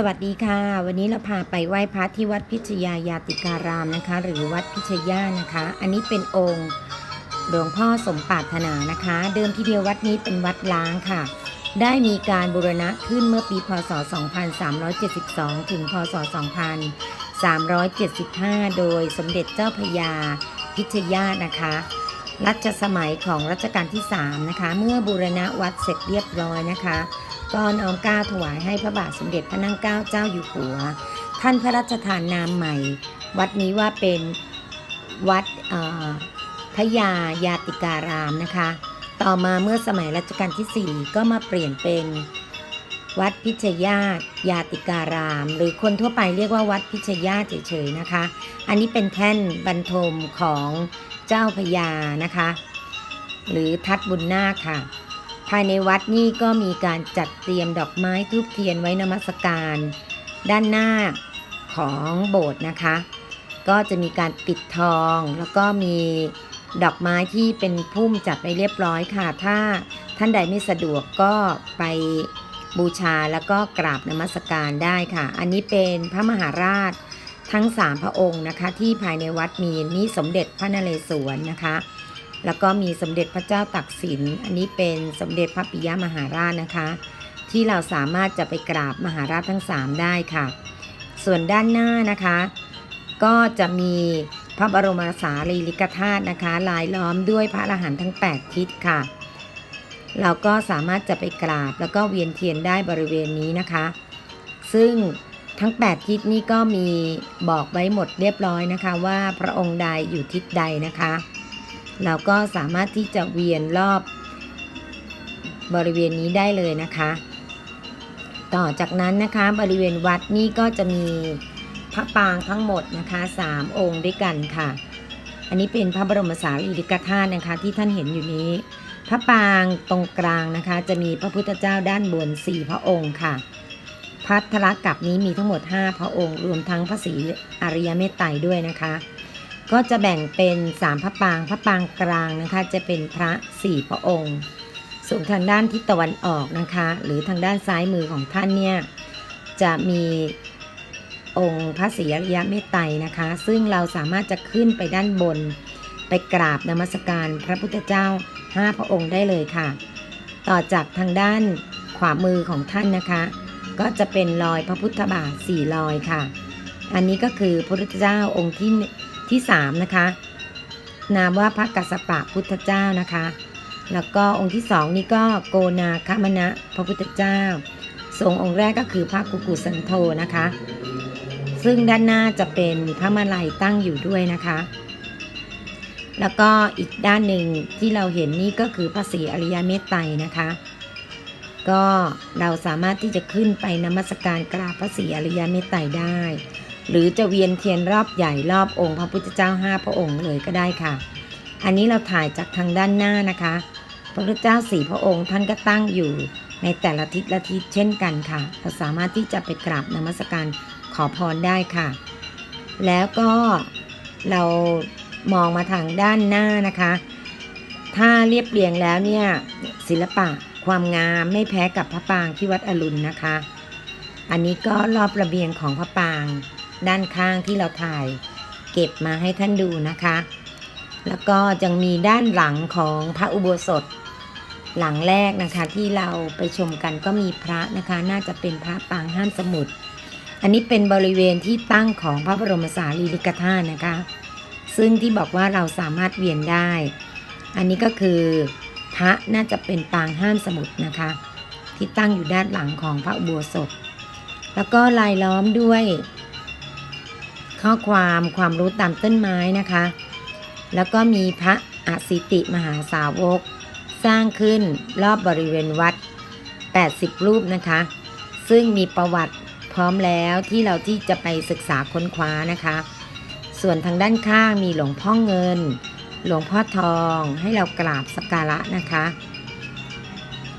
สวัสดีค่ะ วันนี้เราพาไปไหว้พระที่วัดพิชยายาติการามนะคะ หรือวัดพิชยานะคะ อันนี้เป็นองค์หลวงพ่อสมปรารถนานะคะ เดิมทีเดียววัดนี้เป็นวัดล้างค่ะ ได้มีการบูรณะขึ้นเมื่อปีพศ 2372 ถึงพศ 2375 โดยสมเด็จเจ้าพยาพิชยานะคะ รัชสมัยของรัชกาลที่ 3 นะคะ เมื่อบูรณะวัดเสร็จเรียบร้อยนะคะ ก็น้อมเก้าถวายให้พระบาทสมเด็จพระนั่งเกล้าเจ้าอยู่หัว ท่านพระราชทานนามใหม่ วัดนี้ว่าเป็นวัดพระยายาติการามนะคะ ต่อมาเมื่อสมัยรัชกาลที่ 4 ก็มาเปลี่ยนเป็นวัดพิชยาตยาติการาม หรือคนทั่วไปเรียกว่าวัดพิชยาตเฉยๆนะคะ อันนี้เป็นแท่นบรรทมของเจ้าพระยานะคะ หรือทัดบุญนาคค่ะ ภายในวัดนี่ก็มีการจัดเตรียมดอกไม้ทูบเทียนไว้นมัสการ ด้านหน้าของโบสถ์นะคะ ก็จะมีการปิดทองแล้วก็มีดอกไม้ที่เป็นพุ่มจัดไว้เรียบร้อยค่ะ ถ้าท่านใดไม่สะดวกก็ไปบูชาแล้วก็กราบนมัสการได้ค่ะ อันนี้เป็นพระมหาราชทั้ง 3 พระองค์นะคะ ที่ภายในวัดมีนี่สมเด็จพระนเรศวรนะคะ แล้วก็มีสมเด็จพระเจ้าตักสิน อันนี้เป็นสมเด็จพระปิยมหาราชนะคะ ที่เราสามารถจะไปกราบมหาราชทั้ง 3 ได้ค่ะ ส่วนด้านหน้านะคะ ก็จะมีพระบรมสารีริกธาตุนะคะลายล้อมด้วยพระอรหันต์ทั้ง 8 ทิศค่ะ เราก็สามารถจะไปกราบแล้วก็เวียนเทียนได้บริเวณนี้นะคะ ซึ่งทั้ง 8 ทิศนี้ก็มีบอกไว้หมดเรียบร้อยนะคะว่าพระองค์ใดอยู่ทิศใดนะคะ เราก็สามารถที่จะเวียนรอบบริเวณนี้ได้เลยนะคะ ต่อจากนั้นนะคะบริเวณวัดนี่ก็จะมีพระปางทั้งหมดนะคะ3องค์ด้วยกันค่ะ อันนี้เป็นพระบรมสารีริกธาตุนะคะที่ท่านเห็นอยู่นี้ พระปางตรงกลางนะคะ จะมีพระพุทธเจ้าด้านบน4พระองค์ค่ะ พัทธรกับนี้มีทั้งหมด 5 พระองค์ รวมทั้งพระศรีอริยเมตไตรด้วยนะคะ ก็จะแบ่งเป็น3พระปางพระปางกลางนะคะ จะเป็นพระ4พระองค์ ส่วนทางด้านทิศตะวันออกนะคะ หรือทางด้านซ้ายมือของท่านเนี่ยจะมีองค์พระศรีอริยเมตไตรนะคะ ซึ่งเราสามารถจะขึ้นไปด้านบน ไปกราบนมัสการพระพุทธเจ้า5พระองค์ได้เลยค่ะ ต่อจากทางด้านขวามือของท่านนะคะ ก็จะเป็นรอยพระพุทธบาทสี่รอยค่ะ อันนี้ก็คือพระพุทธเจ้าองค์ที่ ที่3นะคะนามว่าพระกัสสปะพุทธเจ้านะคะ แล้วก็องค์ที่สองนี่ก็โกนาคามณะพระพุทธเจ้า ทรงองค์แรกก็คือพระกุกุสันโธนะคะ ซึ่งด้านหน้าจะเป็นพระมาลัยตั้งอยู่ด้วยนะคะ แล้วก็อีกด้านหนึ่งที่เราเห็นนี่ก็คือพระศรีอริยเมตไตรนะคะ ก็เราสามารถที่จะขึ้นไปนมัสการกราบพระศรีอริยเมตไตรได้ หรือจะเวียนเทียนรอบใหญ่รอบองค์พระพุทธเจ้าห้าพระองค์เลยก็ได้ค่ะ อันนี้เราถ่ายจากทางด้านหน้านะคะ พระพุทธเจ้าสี่พระองค์ท่านก็ตั้งอยู่ในแต่ละทิศละทิศเช่นกันค่ะ เราสามารถที่จะไปกราบนมัสการขอพรได้ค่ะ แล้วก็เรามองมาทางด้านหน้านะคะ ถ้าเรียบเรียงแล้วเนี่ยศิลปะความงามไม่แพ้กับพระปรางที่วัดอรุณนะคะ อันนี้ก็รอบระเบียงของพระปราง ด้านข้างที่เราถ่าย เก็บมาให้ท่านดูนะคะ แล้วก็ยังมีด้านหลังของพระอุโบสถ หลังแรกนะคะที่เราไปชมกันก็มีพระนะคะ น่าจะเป็นพระปางห้ามสมุทรอันนี้เป็นบริเวณที่ตั้งของพระบรมสารีริกธาตุนะคะ ซึ่งที่บอกว่าเราสามารถเวียนได้ อันนี้ก็คือพระน่าจะเป็นปางห้ามสมุทรนะคะ ที่ตั้งอยู่ด้านหลังของพระอุโบสถ แล้วก็ลายล้อมด้วย ข้อความความรู้ตามต้นไม้นะคะ แล้วก็มีพระอสิติมหาสาวก สร้างขึ้นรอบบริเวณวัด 80 รูปนะคะ ซึ่งมีประวัติพร้อมแล้วที่เราที่จะไปศึกษาค้นคว้านะคะ ส่วนทางด้านข้างมีหลวงพ่อเงิน หลวงพ่อทองให้เรากราบสักการะนะคะ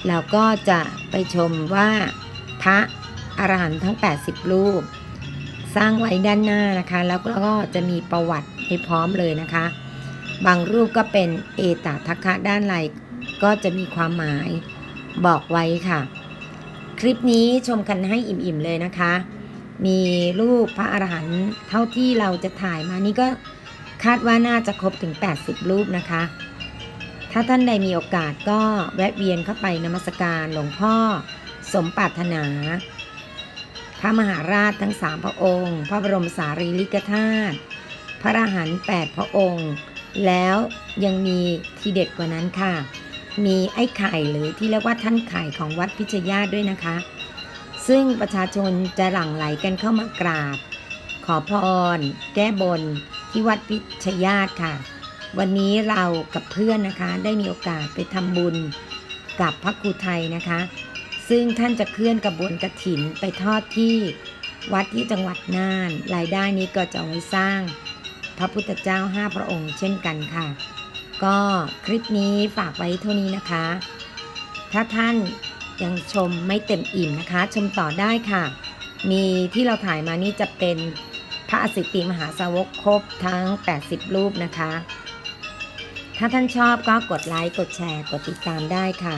เราก็จะไปชมว่าพระอรหันต์ทั้ง 80 รูป สร้างไว้ด้านหน้านะคะ แล้วก็จะมีประวัติให้พร้อมเลยนะคะ บางรูปก็เป็นเอตทัคคะด้านไหลก็จะมีความหมายบอกไว้ค่ะ คลิปนี้ชมกันให้อิ่มๆเลยนะคะ มีรูปพระอรหันต์เท่าที่เราจะถ่ายมานี่ก็คาดว่าน่าจะครบถึง 80 รูปนะคะ ถ้าท่านใดมีโอกาสก็แวะเวียนเข้าไปนมัสการหลวงพ่อสมปรารถนา พระมหาราชทั้งสามพระองค์ พระบรมสารีริกธาตุพระอรหันต์แปดพระองค์ แล้วยังมีทีเด็ดกว่านั้นค่ะ มีไอ้ไข่หรือที่เรียกว่าท่านไข่ของวัดพิชยาด้วยนะคะ ซึ่งประชาชนจะหลั่งไหลกันเข้ามากราบ ขอพร แก้บนที่วัดพิชยาตค่ะ วันนี้เรากับเพื่อนนะคะได้มีโอกาสไปทำบุญกับพระครูไทยนะคะ ซึ่งท่านจะเคลื่อนกระบวนกระถินไปทอดที่วัดที่จังหวัดน่าน รายได้นี้ก็จะไว้สร้างพระพุทธเจ้าห้าพระองค์เช่นกันค่ะ ก็คลิปนี้ฝากไว้เท่านี้นะคะ ถ้าท่านยังชมไม่เต็มอิ่มนะคะ ชมต่อได้ค่ะ มีที่เราถ่ายมานี่จะเป็นพระอสิติมหาสาวกครบทั้ง 80 รูปนะคะ ถ้าท่านชอบก็กดไลค์ กดแชร์ กดติดตามได้ค่ะ